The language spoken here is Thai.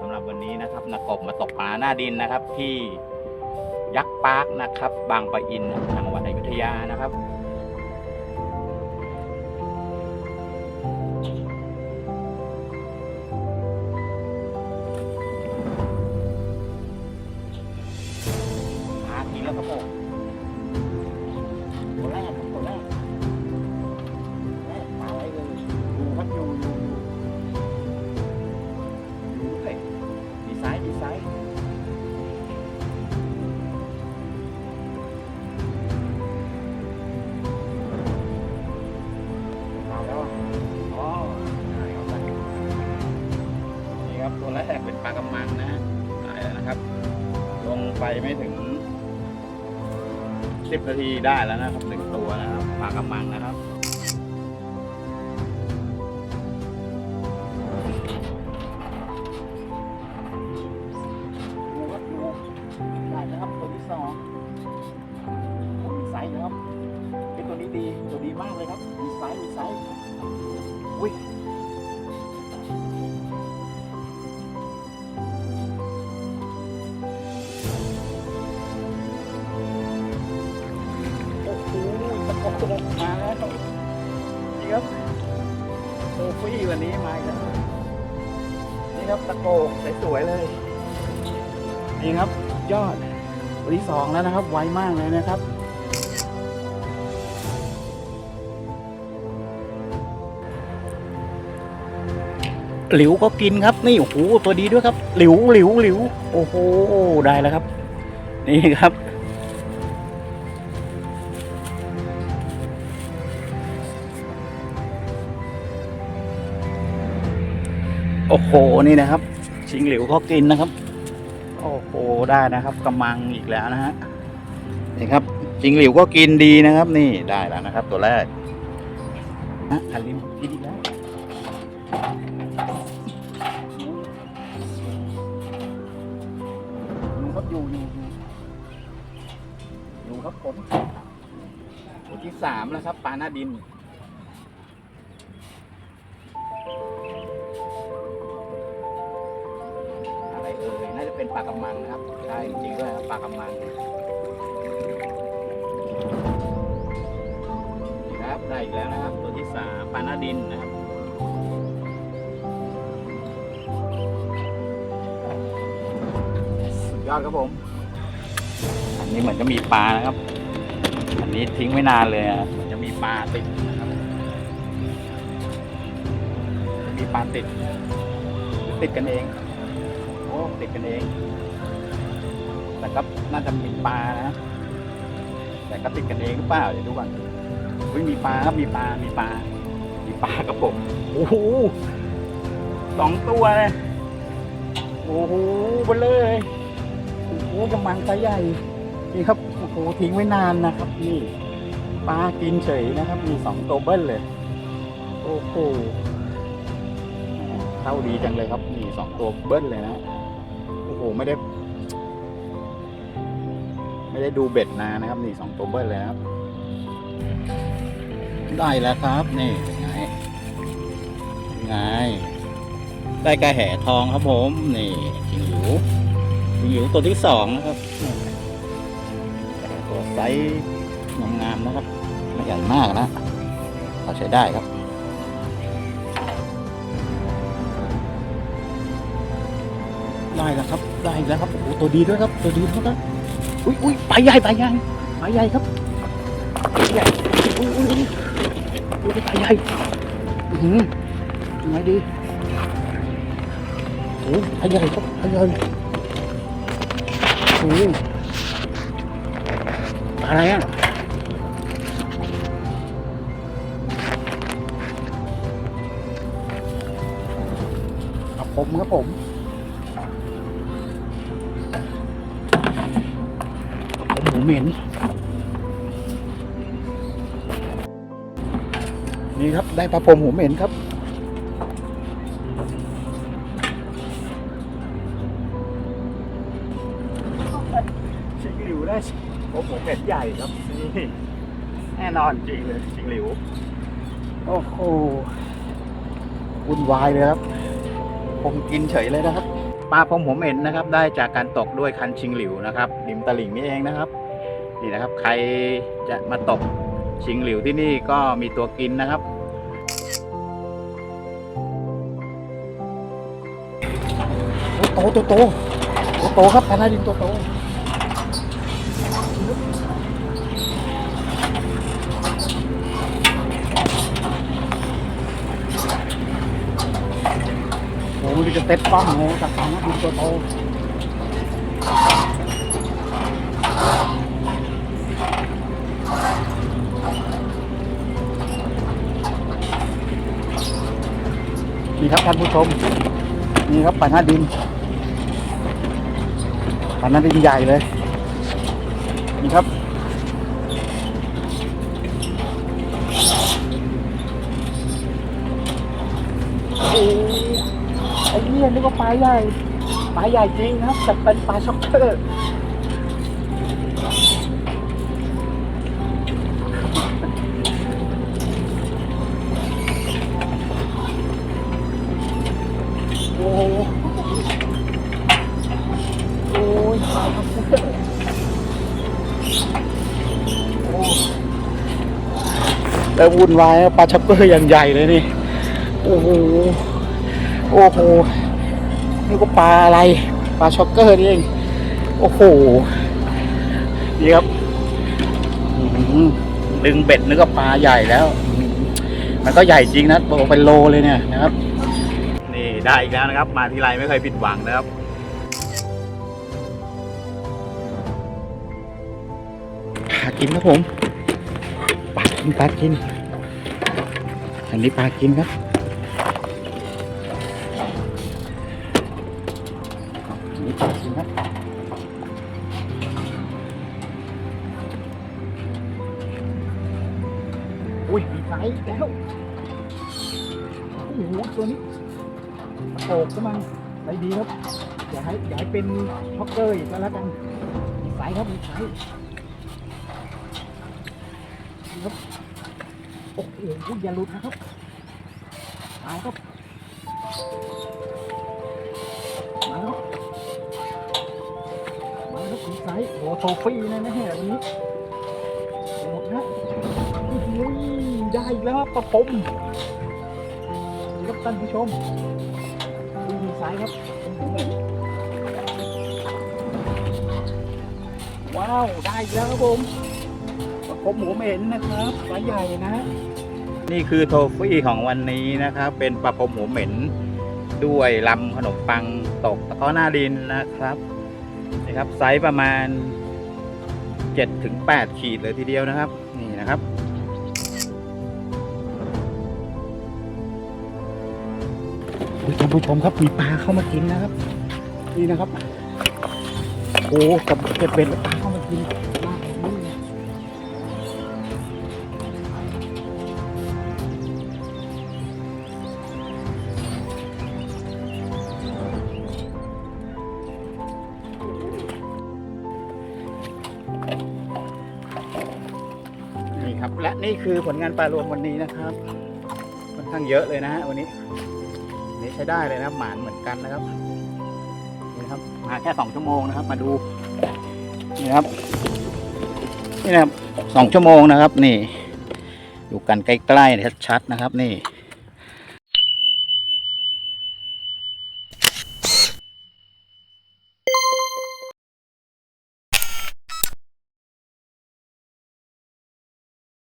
สำหรับวันนี้นะครับนักกบมาตกปลาหน้าดินนะครับ ที่ยักษ์ปาร์คนะครับ บางปะอินจังหวัดอยุธยานะครับ งไปไม่ถึงสิบนาทีได้แล้วนะครับหนึ่งตัวนะครับปลากระมังนะครับดูครับดูได้นะครับตัวที่สองมีไซส์นะครับเป็นตัวนี้ดีตัวดีมากเลยครับมีไซส์มีไซส์อุ้ย ตะโกนมาแล้วนี่ครับโซฟี่วันนี้มาอีกแล้วนี่ครับตะโกกสวยๆเลยนี่ครับยอดวันที่สองแล้วนะครับ ไวมากเลยนะครับหลิวก็กินครับ นี่โอ้โหตัวดีด้วยครับ หลิวหลิวหลิวโอ้โหได้แล้วครับ นี่ครับ โอ้โหนี่นะครับ ชิงหลิวเขากินนะครับ โอ้โหได้นะครับกำมังอีกแล้วนะฮะนี่ครับจิงหลิวก็กินดีนะครับ นี่ได้แล้วนะครับ ตัวแรกนะอันลิมกินอีกแล้วอยู่ครับอยู่อยู่อยู่อยู่ครับผมตัวที่สามแล้วครับปลาหน้าดิน เป็นปลากระมังนะครับใช่จริงๆด้วยครับปลากระมังนะครับได้อีกแล้วนะครับ ตัวที่สามปลาหน้าดินนะครับสุดยอดครับผม อันนี้เหมือนจะมีปลานะครับ อันนี้ทิ้งไว้นานเลยอะเหมือนจะมีปลาติดนะครับมีปลาติดติดกันเอง ติดกันเอง แต่ก็น่าจะมีปลานะ แต่ก็ติดกันเองหรือเปล่าเดี๋ยวดูก่อนอุ้ยมีปลาครับมีปลา มีปลา มีปลากับผมโอ้โหสองตัวเลยโอ้โหเบลเลยโอ้โหกำมังไซใหญ่นี่ครับโอ้โหทิ้งไว้นานนะครับนี่ปลากินเฉยนะครับ มีสองตัวเบิ้ลเลย โอ้โหเข้าดีจังเลยครับนี่สองตัวเบิ้ลเลยนะ โอ้โหไม่ได้ ไม่ได้ดูเบ็ดนานะครับ นี่สองตัวเบิ้ลเลยนะครับได้แล้วครับ นี่ไงไงได้กระแห่ทองครับผม นี่จิงหลิวจิงหลิวตัวที่สองนะครับตัวไซส์งามๆนะครับ ไม่ใหญ่มากนะพอใช้ได้ครับ ได้แล้วครับ ได้แล้วครับโอ้โหตัวดีด้วยครับ ตัวดีด้วยครับอุ้ยอุ้ยปลาใหญ่ปลาใหญ่ปลาใหญ่ครับปลาใหญ่อุ้ยอุ้ยอุ้ยอุ้ยปลาใหญ่อือหือยังไงดีโอ้ยปลาใหญ่ครับปลาใหญ่โอ้ยปลาอะไรอะครับผมครับผม เหม็น นี่ครับได้ปลาพรมหูเหม็นครับ ชิงหลิวได้ผมหมูเหม็นใหญ่ครับนี่แน่นอนจริงเลยชิงหลิว โอ้โหวุ่นวายเลยครับ ผมกินเฉยเลยนะครับปลาพรมผมเห็นนะครับ ได้จากการตกด้วยคันชิงหลิวนะครับริมตลิ่งนี่เองนะครับ นี่นะครับ ใครจะมาตกชิงหลิวที่นี่ก็มีตัวกินนะครับ โตโตโตโตโตครับพนาดินโตโตโอ้ยจะเต็ดป้อมเลยจากพานาดินโตโต นี่ครับท่านผู้ชม นี่ครับปานาดินปานาดินใหญ่เลย นี่ครับ โอ้ไอ้เนี่ยนึกว่าปลาใหญ่ ปลาใหญ่จริงนะครับแต่เป็นปลาช็อกเกอร์ แล้ววุ่นวายปลาช็อกเกอร์อย่างใหญ่เลยนี่ โอ้โห โอ้โห นี่ก็ปลาอะไร ปลาช็อกเกอร์นี่เอง โอ้โห นี่ครับดึงเบ็ดนึกว่าปลาใหญ่แล้ว มันก็ใหญ่จริงนะโตเป็นโลเลยเนี่ยนะครับ นี่ได้อีกแล้วนะครับ มาทีไรไม่เคยผิดหวังนะครับ กินครับผมปลากินปลากิน อันนี้ปลากินครับอันนี้ปลากินครับอุ้ยมีไซส์แล้วโอ้โหตัวนี้โอกก็มันไปดีครับอย่าให้อย่าให้เป็นช็อกเกอร์อีกแล้วกันมีไซส์ครับมีไซส์นี่ครับ โอ้โหอย่าหลุดนะครับตายครับมาแล้วมาแล้วมีไซส์โอ้โหโทฟี่นะนะฮะวันนี้หมดนะโอ้โหได้อีกแล้วครับประพมครับท่านผู้ชมดูมือซ้ายครับ ว้าว ได้แล้วครับผม ผมผมเห็นนะครับปลาใหญ่นะ นี่คือโทฟี่ของวันนี้นะครับ เป็นปลาพรมหัวเหม็นด้วยลำขนมปังตกตะก้อหน้าดินนะครับนี่ครับไซส์ประมาณ7ถึง8ขีดเลยทีเดียวนะครับ นี่นะครับอุ๊ยท่านผู้ชมครับมีปลาเข้ามากินนะครับ นี่นะครับโอ้กับเก็บเบ็ดแล้วปลาเข้ามากิน นี่ครับ และนี่คือผลงานปลารวมวันนี้นะครับค่อนข้างเยอะเลยนะฮะวันนี้นี่ใช้ได้เลยนะหมานเหมือนกันนะครับนี่นะครับมาแค่สองชั่วโมงนะครับ มาดูนี่ครับนี่นะครับสองชั่วโมงนะครับ นี่ ดูกันใกล้ๆชัดๆนะครับ นี่